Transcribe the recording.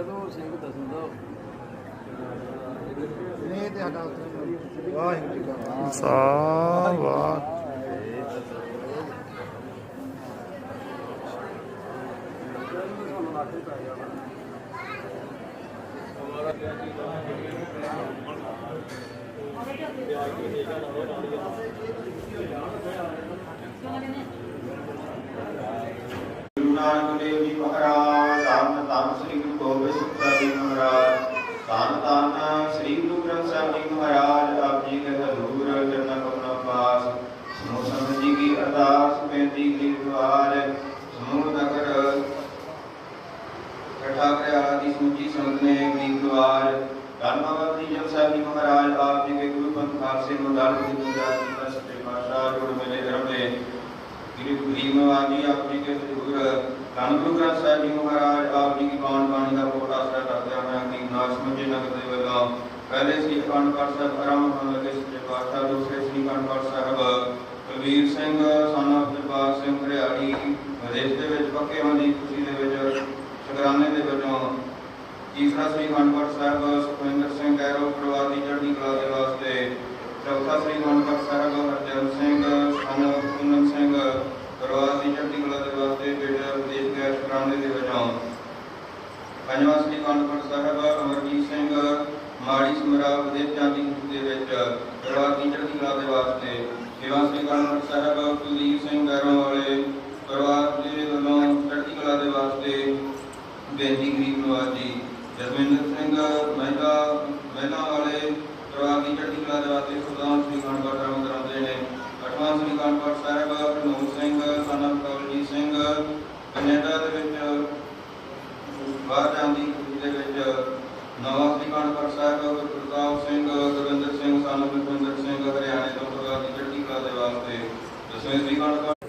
ਕਹਿ ਦੋ ਸਿੰਘ ਦੱਸਦਾ ਨਹੀਂ ਤੇ ਸਾਡਾ ਉੱਥੇ ਵਾਹਿਗੁਰੂ ਜੀ ਕਾ ਖਾਲਸਾ ਸਾ ਵਾਹ ਗੁਰੂ ਨਾਨਕ ਦੇਵ ਜੀ ਮਹਾਰਾਜ गिरिवार समूदकर। कठाग्र आदि सूची संत में गिरिवार दान बाबा प्रिजन साहब जी महाराज, आप जी के गुरु पंथ खालसे मदार की गुजरात की दस पे पाशा जोड़ मेले धर्म में। गिरि गिरिवार जी आप जी के सतगुर धन गुरु ग्रंथ साहब जी महाराज, आप जी की बाण बाणी का बहुत आसरा करते हैं मैं गिरनाथ समझे नगद वेला पहले से अनपढ़ सब आराम होने लगे ਵਿਦੇਸ਼ ਦੇ ਵਿੱਚ ਪੱਕੇ ਹੋਣ ਦੀ ਖੁਸ਼ੀ ਦੇ ਵਿੱਚ ਸ਼ੁਕਰਾਨੇ ਦੇ ਵਜੋਂ ਤੀਸਰਾ ਸ੍ਰੀ ਅਖੰਡ ਸਾਹਿਬ, ਸੁਖਵਿੰਦਰ ਸਿੰਘ ਗੈਰੋ ਪਰਿਵਾਰ ਦੀ ਚੜ੍ਹਦੀ ਕਲਾ ਦੇ ਵਾਸਤੇ ਚੌਥਾ ਸ੍ਰੀ ਅਖੰਡ ਸਾਹਿਬ, ਹਰਜਨ ਸਿੰਘ, ਸਾਨਾ ਪੂਨਮ ਸਿੰਘ, ਪਰਿਵਾਰ ਦੀ ਚੜ੍ਹਦੀ ਕਲਾ ਦੇ ਵਾਸਤੇ ਬੇਟਾ ਵਿਦੇਸ਼ ਗਏ ਸ਼ੁਕਰਾਨੇ ਦੇ ਵਜੋਂ ਪੰਜਵਾਂ ਸ੍ਰੀ ਅਖੰਡ ਸਾਹਿਬ, ਅਮਰਜੀਤ ਸਿੰਘ, ਮਾੜੀ ਸਮਰਾ, ਵਿਦੇਸ਼ ਜਾਂਦੀ ਦੇ ਵਿੱਚ ਪਰਿਵਾਰ ਦੀ ਚੜ੍ਹਦੀ ਕਲਾ ਦੇ ਵਾਸਤੇ ਛੇਵਾਂ ਸ੍ਰੀ ਅਖੰਡ ਸਾਹਿਬ, ਕੁਲਦੀਪ ਸਿੰਘ ਗੈਰੋਂ ਵਾਲੇ ਪਰਿਵਾਰ ਦੇ ਵੱਲੋਂ ਚੜ੍ਹਦੀ ਕਲਾ ਦੇ ਵਾਸਤੇ ਬੇਨਤੀ ਗਰੀਬ ਜਸਵਿੰਦਰ ਸਿੰਘ ਮਹਿਲਾ ਮਹਿਲਾ ਵਾਲੇ ਪਰਿਵਾਰ ਚੜ੍ਹਦੀ ਕਲਾ ਦੇ ਵਾਸਤੇ ਸੁਦਾਨ ਸ੍ਰੀ ਅਖੰਡ ਪਾਠ ਕਰਾਉਂਦੇ ਨੇ। ਅਠਵਾਂ ਸ੍ਰੀ ਅਖੰਡ ਸਾਹਿਬ ਹਰਨੂਰ ਸਿੰਘ, ਸਨ ਕਵਲਜੀਤ ਸਿੰਘ, ਕੈਨੇਡਾ ਦੇ ਵਿੱਚ ਬਾਹਰ ਜਾਣ ਦੀ ਦੇ ਵਿੱਚ ਨਵਾਂ ਸ੍ਰੀ ਅਖੰਡ ਸਾਹਿਬ, ਗੁਰਪ੍ਰਤਾਪ ਸਿੰਘ, ਗੁਰਵਿੰਦਰ ਸਿੰਘ, ਸਨ ਗੁਰਵਿੰਦਰ ਸਿੰਘ, ਹਰਿਆਣੇ ਤੋਂ ਪਰਿਵਾਰ ਦੀ ਚੜ੍ਹਦੀ ਕਲਾ ਦੇ ਵਾਸਤੇ ਦਸਵੇਂ ਸ੍ਰੀ ਅਖੰਡ